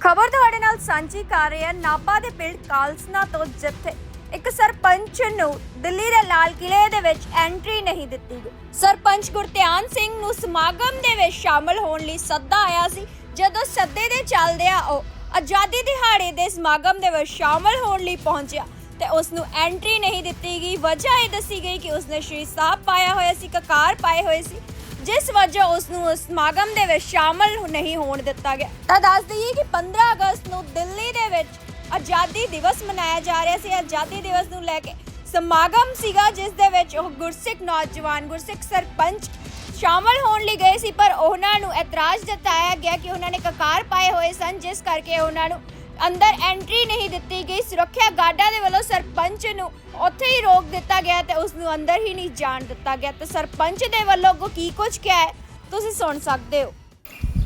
ਖਬਰ ਤੁਹਾਡੇ ਨਾਲ ਸਾਂਝੀ ਕਰ ਰਹੇ ਹਾਂ। ਨਾਭਾ ਦੇ ਪਿੰਡ ਕਾਲਸਨਾ ਤੋਂ ਜਿੱਥੇ ਇੱਕ ਸਰਪੰਚ ਨੂੰ ਦਿੱਲੀ ਦੇ ਲਾਲ ਕਿਲੇ ਦੇ ਵਿੱਚ ਐਂਟਰੀ ਨਹੀਂ ਦਿੱਤੀ ਗਈ। ਸਰਪੰਚ ਗੁਰਧਿਆਨ ਸਿੰਘ ਨੂੰ ਸਮਾਗਮ ਦੇ ਵਿੱਚ ਸ਼ਾਮਲ ਹੋਣ ਲਈ ਸੱਦਾ ਆਇਆ ਸੀ। ਜਦੋਂ ਸੱਦੇ ਦੇ ਚੱਲਦਿਆਂ ਉਹ ਆਜ਼ਾਦੀ ਦਿਹਾੜੇ ਦੇ ਸਮਾਗਮ ਦੇ ਵਿੱਚ ਸ਼ਾਮਲ ਹੋਣ ਲਈ ਪਹੁੰਚਿਆ ਤੇ ਉਸ ਨੂੰ ਐਂਟਰੀ ਨਹੀਂ ਦਿੱਤੀ ਗਈ। ਵਜ੍ਹਾ ਇਹ ਦੱਸੀ ਗਈ ਕਿ ਉਸਨੇ ਸ਼੍ਰੀ ਸਾਹਿਬ ਪਾਇਆ ਹੋਇਆ ਸੀ, ਕਕਾਰ ਪਾਏ ਹੋਏ ਸੀ। ਜਿਸ ਵਜ੍ਹਾ ਉਸ ਨੂੰ ਉਸ ਸਮਾਗਮ ਦੇ ਵਿੱਚ ਸ਼ਾਮਲ ਨਹੀਂ ਹੋਣ ਦਿੱਤਾ ਗਿਆ। ਤਾਂ ਦੱਸ ਦਈਏ ਕਿ 15 ਅਗਸਤ ਨੂੰ ਦਿੱਲੀ ਦੇ ਵਿੱਚ ਆਜ਼ਾਦੀ ਦਿਵਸ ਮਨਾਇਆ ਜਾ ਰਿਹਾ ਸੀ। ਆਜ਼ਾਦੀ ਦਿਵਸ ਨੂੰ ਲੈ ਕੇ ਸਮਾਗਮ ਸੀਗਾ, ਜਿਸ ਦੇ ਵਿੱਚ ਉਹ ਗੁਰਸਿੱਖ ਨੌਜਵਾਨ, ਗੁਰਸਿੱਖ ਸਰਪੰਚ ਸ਼ਾਮਲ ਹੋਣ ਲਈ ਗਏ ਸੀ। ਪਰ ਉਹਨਾਂ ਨੂੰ ਇਤਰਾਜ਼ ਜਤਾਇਆ ਗਿਆ ਕਿ ਉਹਨਾਂ ਨੇ ਕਕਾਰ ਪਾਏ ਹੋਏ ਸਨ, ਜਿਸ ਕਰਕੇ ਉਹਨਾਂ ਨੂੰ ਅੰਦਰ ਐਂਟਰੀ ਨਹੀਂ ਦਿੱਤੀ ਗਈ, ਸੁਰੱਖਿਆ ਗਾਰਡਾਂ ਦੇ ਵੱਲੋਂ ਸਰਪੰਚ ਨੂੰ ਉੱਥੇ ਹੀ ਰੋਕ ਦਿੱਤਾ ਗਿਆ ਤੇ ਉਸ ਨੂੰ ਅੰਦਰ ਹੀ ਨਹੀਂ ਜਾਣ ਦਿੱਤਾ ਗਿਆ। ਤੇ ਸਰਪੰਚ ਦੇ ਵੱਲੋਂ ਕੀ ਕੁਝ ਕਿਹਾ ਹੈ, ਤੁਸੀਂ ਸੁਣ ਸਕਦੇ ਹੋ।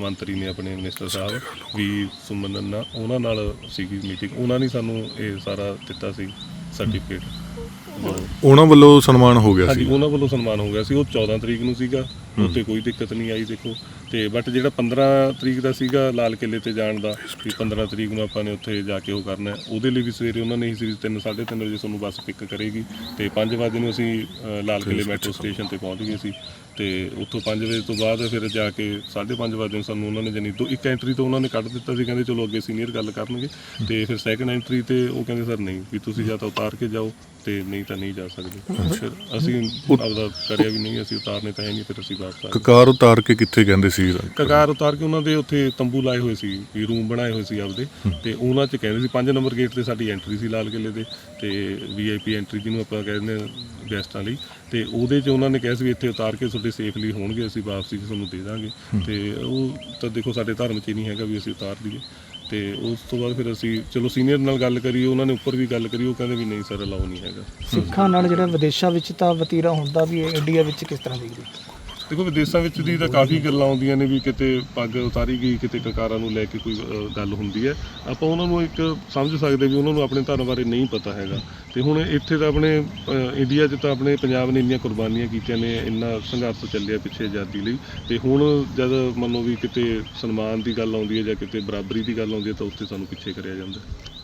ਮੰਤਰੀ ਨੇ ਆਪਣੇ ਮਿਨਿਸਟਰ ਸਾਹਿਬ ਵੀ ਸੁਮਨ ਨਾ ਉਹਨਾਂ ਨਾਲ ਸੀਗੀ ਮੀਟਿੰਗ ਉਹਨਾਂ ਨੇ ਸਾਨੂੰ ਇਹ ਸਾਰਾ ਦਿੱਤਾ ਸੀ ਸਰਟੀਫਿਕੇਟ ਉਹਨਾਂ ਵੱਲੋਂ ਸਨਮਾਨ ਹੋ ਗਿਆ ਹਾਂਜੀ ਸੀ ਉਹਨਾਂ ਵੱਲੋਂ ਸਨਮਾਨ ਹੋ ਗਿਆ ਸੀ। ਉਹ 14 ਤਰੀਕ ਨੂੰ ਸੀਗਾ। ਉੱਤੇ ਕੋਈ ਦਿੱਕਤ ਨਹੀਂ ਆਈ ਦੇਖੋ। ਤੇ ਬਟ ਜਿਹੜਾ 15 ਤਰੀਕ ਦਾ ਸੀਗਾ ਲਾਲ ਕਿਲੇ ਤੇ ਜਾਣ ਦਾ ਵੀ 15 ਤਰੀਕ ਨੂੰ ਆਪਾਂ ਨੇ ਉੱਥੇ ਜਾ ਕੇ ਉਹ ਕਰਨਾ ਹੈ। ਉਹਦੇ ਲਈ ਵੀ ਸਵੇਰੇ ਉਹਨਾਂ ਨੇ ਹੀ ਸੀ 3 3:30 ਵਜੇ ਸਾਨੂੰ ਬੱਸ ਪਿਕ ਕਰੇਗੀ। ਤੇ 5 ਵਜੇ ਨੂੰ ਅਸੀਂ ਅ, ਲਾਲ ਕਿਲੇ ਮੈਟਰੋ ਸਟੇਸ਼ਨ ਤੇ ਪਹੁੰਚ ਗਏ ਸੀ। ਤੇ ਉੱਥੋਂ 5 ਵਜੇ ਤੋਂ ਬਾਅਦ ਫਿਰ ਜਾ ਕੇ 5:30 ਵਜੇ ਨੂੰ ਸਾਨੂੰ ਉਹਨਾਂ ਨੇ ਜਾਨੀ ਦੋ ਇੱਕ ਐਂਟਰੀ ਤੋਂ ਉਹਨਾਂ ਨੇ ਕੱਢ ਦਿੱਤਾ ਸੀ। ਕਹਿੰਦੇ ਚਲੋ ਅੱਗੇ ਸੀਨੀਅਰ ਗੱਲ ਕਰਨਗੇ। ਤੇ ਫਿਰ ਸੈਕੰਡ ਐਂਟਰੀ ਤੇ ਉਹ ਕਹਿੰਦੇ ਸਰ ਨਹੀਂ ਵੀ ਤੁਸੀਂ ਜਾਂ ਤਾਂ ਉਤਾਰ ਕੇ ਜਾਓ ਤੇ ਨਹੀਂ ਤਾਂ ਨਹੀਂ ਜਾ ਸਕਦੇ। ਫਿਰ ਅਸੀਂ ਆਪਦਾ ਕਰਿਆ ਵੀ ਨਹੀਂ ਅਸੀਂ ਉਤਾਰਨੇ ਤਾਂ ਹੈ ਨਹੀਂ ਫਿਰ ਅਸੀਂ ਵਾਪਸ ਆ ਗਏ। ਕਕਾਰ ਉਤਾਰ ਕੇ ਕਿੱਥੇ ਕਹਿੰਦੇ ਸੀ? ਕਕਾਰ ਉਤਾਰ ਕੇ ਉਹਨਾਂ ਦੇ ਉੱਥੇ ਤੰਬੂ ਲਾਏ ਹੋਏ ਸੀ ਵੀ ਰੂਮ ਬਣਾਏ ਹੋਏ ਸੀ ਆਪਦੇ। ਤੇ ਉਹਨਾਂ 'ਚ ਕਹਿੰਦੇ ਸੀ 5 ਨੰਬਰ ਗੇਟ ਤੇ ਸਾਡੀ ਐਂਟਰੀ ਸੀ ਲਾਲ ਕਿਲੇ ਦੇ ਤੇ ਵੀਆਈਪੀ ਐਂਟਰੀ ਜਿਹਨੂੰ ਆਪਾਂ ਕਹਿੰਦੇ ਗੈਸਟਾਂ ਲਈ। ਤੇ ਉਹਦੇ 'ਚ ਉਹਨਾਂ ਨੇ ਕਿਹਾ ਸੀ ਵੀ ਇੱਥੇ ਉਤਾਰ ਕੇ ਤੁਹਾਡੇ ਸੇਫਲੀ ਹੋਣਗੇ ਅਸੀਂ ਵਾਪਸੀ ਤੁਹਾਨੂੰ ਦੇ ਦਾਂਗੇ। ਤੇ ਉਹ ਤਾਂ ਦੇਖੋ ਸਾਡੇ ਧਰਮ 'ਚ ਹੀ ਨਹੀਂ ਹੈਗਾ ਵੀ ਅਸੀਂ ਉਤਾਰ ਦਈਏ। ਤੇ ਉਸ ਤੋਂ ਬਾਅਦ ਫਿਰ ਅਸੀਂ, ਚਲੋ ਸੀਨੀਅਰ ਨਾਲ ਗੱਲ ਕਰੀ, ਉਹਨਾਂ ਨੇ ਉੱਪਰ ਵੀ ਗੱਲ ਕਰੀ, ਉਹ ਕਹਿੰਦੇ ਵੀ ਨਹੀਂ ਸਰ ਅਲਾਉ ਨਹੀਂ ਹੈਗਾ। ਸਿੱਖਾਂ ਨਾਲ ਜਿਹੜਾ ਵਿਦੇਸ਼ਾਂ ਵਿੱਚ ਤਾਂ ਵਤੀਰਾ ਹੁੰਦਾ ਵੀ ਇਹ ਇੰਡੀਆ ਵਿੱਚ ਕਿਸ ਤਰ੍ਹਾਂ ਦੇਖਦੇ ਦੇਖੋ ਵਿਦੇਸ਼ਾਂ ਵਿੱਚ ਦੀ ਤਾਂ ਕਾਫੀ ਗੱਲਾਂ ਆਉਂਦੀਆਂ ਨੇ ਵੀ ਕਿਤੇ ਪੱਗ ਉਤਾਰੀ ਗਈ, ਕਿਤੇ ਕਕਾਰਾਂ ਨੂੰ ਲੈ ਕੇ ਕੋਈ ਗੱਲ ਹੁੰਦੀ ਹੈ। ਆਪਾਂ ਉਹਨਾਂ ਨੂੰ ਇੱਕ ਸਮਝ ਸਕਦੇ ਵੀ ਉਹਨਾਂ ਨੂੰ ਆਪਣੇ ਧਰਮ ਬਾਰੇ ਨਹੀਂ ਪਤਾ ਹੈਗਾ। ਤੇ ਹੁਣ ਇੱਥੇ ਤਾਂ ਆਪਣੇ ਇੰਡੀਆ 'ਚ ਤਾਂ ਆਪਣੇ ਪੰਜਾਬ ਨੇ ਇੰਨੀਆਂ ਕੁਰਬਾਨੀਆਂ ਕੀਤੀਆਂ ਨੇ, ਇੰਨਾ ਸੰਘਰਸ਼ ਚੱਲਿਆ ਪਿੱਛੇ ਆਜ਼ਾਦੀ ਲਈ। ਤੇ ਹੁਣ ਜਦ ਮੰਨੋ ਵੀ ਕਿਤੇ ਸਨਮਾਨ ਦੀ ਗੱਲ ਆਉਂਦੀ ਹੈ ਜਾਂ ਕਿਤੇ ਬਰਾਬਰੀ ਦੀ ਗੱਲ ਆਉਂਦੀ ਹੈ ਤਾਂ ਉੱਥੇ ਸਾਨੂੰ ਪਿੱਛੇ ਕਰਿਆ ਜਾਂਦਾ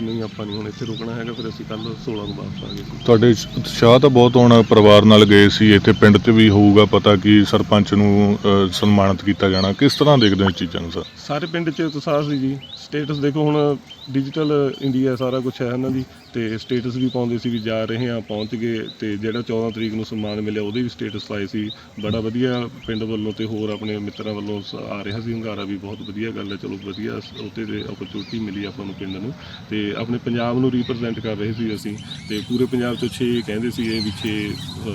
ਨਹੀਂ ਆਪਾਂ ਨਹੀਂ ਹੁਣ ਇੱਥੇ ਰੁਕਣਾ ਹੈਗਾ ਫਿਰ ਅਸੀਂ ਕੱਲ 16 ਨੂੰ ਵਾਪਸ ਆ ਗਏ ਸੀ। ਤੁਹਾਡੇ ਉਤਸ਼ਾਹ ਤਾਂ ਬਹੁਤ ਹੋਣਾ ਪਰਿਵਾਰ ਨਾਲ ਗਏ ਸੀ ਇੱਥੇ ਪਿੰਡ 'ਚ ਵੀ ਹੋਊਗਾ ਪਤਾ ਕਿ ਸਰਪੰਚ ਨੂੰ ਅ, ਸਨਮਾਨਿਤ ਕੀਤਾ ਜਾਣਾ। ਕਿਸ ਤਰ੍ਹਾਂ ਦੇਖਦੇ ਹੋ ਇਹ ਚੀਜ਼ਾਂ ਨੂੰ ਸਰ? ਸਾਰੇ ਪਿੰਡ 'ਚ ਉਤਸ਼ਾਹ ਸੀ ਜੀ। ਸਟੇਟਸ ਦੇਖੋ ਹੁਣ ਡਿਜੀਟਲ ਇੰਡੀਆ ਸਾਰਾ ਕੁਝ ਹੈ ਇਹਨਾਂ ਦੀ ਤੇ ਸਟੇਟਸ ਵੀ ਪਾਉਂਦੇ ਸੀ ਵੀ ਜਾ ਰਹੇ ਹਾਂ ਪਹੁੰਚ ਗਏ ਤੇ ਜਿਹੜਾ 14 ਤਰੀਕ ਨੂੰ ਸਨਮਾਨ ਮਿਲਿਆ ਉਹਦੇ ਵੀ ਸਟੇਟਸ ਪਾਏ ਸੀ। ਬੜਾ ਵਧੀਆ ਪਿੰਡ ਵੱਲੋਂ ਤੇ ਹੋਰ ਆਪਣੇ ਮਿੱਤਰਾਂ ਵੱਲੋਂ ਸ- ਆ ਰਿਹਾ ਸੀ ਹੰਗਾਰਾ ਵੀ ਬਹੁਤ ਵਧੀਆ ਗੱਲ ਹੈ ਚਲੋ ਵਧੀਆ ਸ- ਉਹਤੇ ਤੇ ਓਪਰਚੁਨਿਟੀ ਮਿਲੀ ਆਪਾਂ ਨੂੰ ਪਿੰਡ ਨੂੰ। ਤੇ ਆਪਣੇ ਪੰਜਾਬ ਨੂੰ ਰਿਪਰੈਜ਼ੈਂਟ ਕਰ ਰਹੇ ਸੀ ਅਸੀਂ ਤੇ ਪੂਰੇ ਪੰਜਾਬ ਤੋਂ 6 ਕਹਿੰਦੇ ਸੀ ਇਹ ਵੀ 6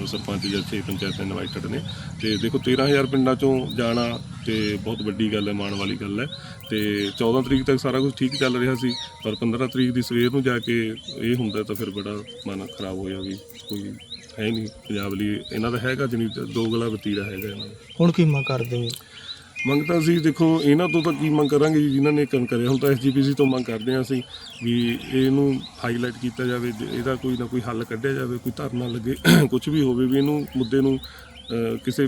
ਸਰਪੰਚ ਜਾਂ 6 ਪੰਚਾਇਤਾਂ ਇਨਵਾਈਟਡ ਨੇ। ਤੇ ਦੇਖੋ 13000 ਪਿੰਡਾਂ ਚੋਂ ਜਾਣਾ ਤੇ ਬਹੁਤ ਵੱਡੀ ਗੱਲ ਹੈ, ਮਾਣ ਵਾਲੀ ਗੱਲ ਹੈ। ਤੇ 14 ਤਰੀਕ ਤੱਕ ਸਾਰਾ ਕੁਝ ਠੀਕ ਚੱਲ ਰਿਹਾ ਸੀ, ਪਰ 15 ਤਰੀਕ ਦੀ ਸਵੇਰ ਨੂੰ ਜਾ ਕੇ ਇਹ ਹੁੰਦਾ ਤਾਂ ਫਿਰ ਬੜਾ ਮਨ ਖਰਾਬ ਹੋਇਆ ਵੀ ਕੋਈ ਹੈ ਨਹੀਂ ਪੰਜਾਬ ਲਈ। ਇਹਨਾਂ ਦਾ ਹੈਗਾ ਜਨੀ ਦੋ ਗਲਾ ਵਤੀਰਾ ਹੈਗਾ ਇਹਨਾਂ ਦਾ। ਹੁਣ ਕੀ ਮੰਗ ਕਰਦੇ ਹੋ? ਮੰਗ ਤਾਂ ਅਸੀਂ ਦੇਖੋ, ਇਹਨਾਂ ਤੋਂ ਤਾਂ ਕੀ ਮੰਗ ਕਰਾਂਗੇ ਜੀ, ਜਿਨ੍ਹਾਂ ਨੇ ਕੰਮ ਕਰਿਆ। ਹੁਣ ਤਾਂ ਐਸਜੀਪੀਸੀ ਤੋਂ ਮੰਗ ਕਰਦੇ ਹਾਂ ਅਸੀਂ ਵੀ ਇਹਨੂੰ ਹਾਈਲਾਈਟ ਕੀਤਾ ਜਾਵੇ ਇਹਦਾ ਕੋਈ ਨਾ ਕੋਈ ਹੱਲ ਕੱਢਿਆ ਜਾਵੇ, ਕੋਈ ਧਰਨਾ ਲੱਗੇ ਕੁਝ ਵੀ ਹੋਵੇ ਵੀ ਇਹਨੂੰ ਮੁੱਦੇ ਨੂੰ ਕਿਸੇ